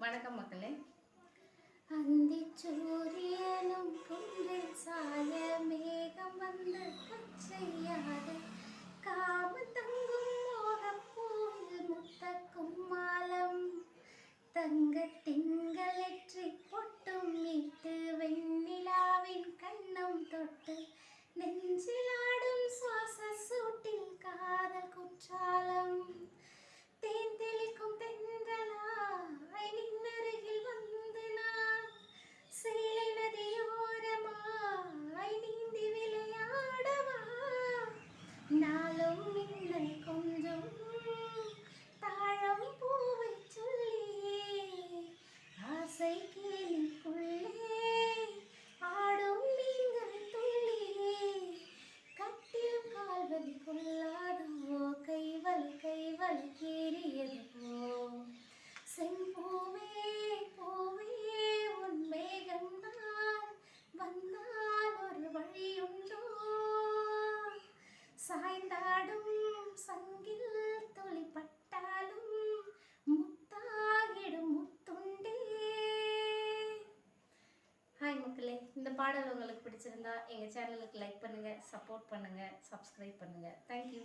வணக்கம் மக்களே. அந்திச்சூரியனும் குன்றில் சாய மேகம் வந்து கச்சையாத காம தங்கும் மோகப்பூவில் முத்த கும்மாலம் தங்க திங்களற்றி பொட்டும் மீட்டு வெண்ணிலாவின் கண்ணம் தொட்டு நெஞ்சிலா மக்களே இந்த பாடல் உங்களுக்கு பிடிச்சிருந்தா எங்கள் சேனலுக்கு லைக் பண்ணுங்கள் சப்போர்ட் பண்ணுங்கள் சப்ஸ்கிரைப் பண்ணுங்கள் தேங்க்யூ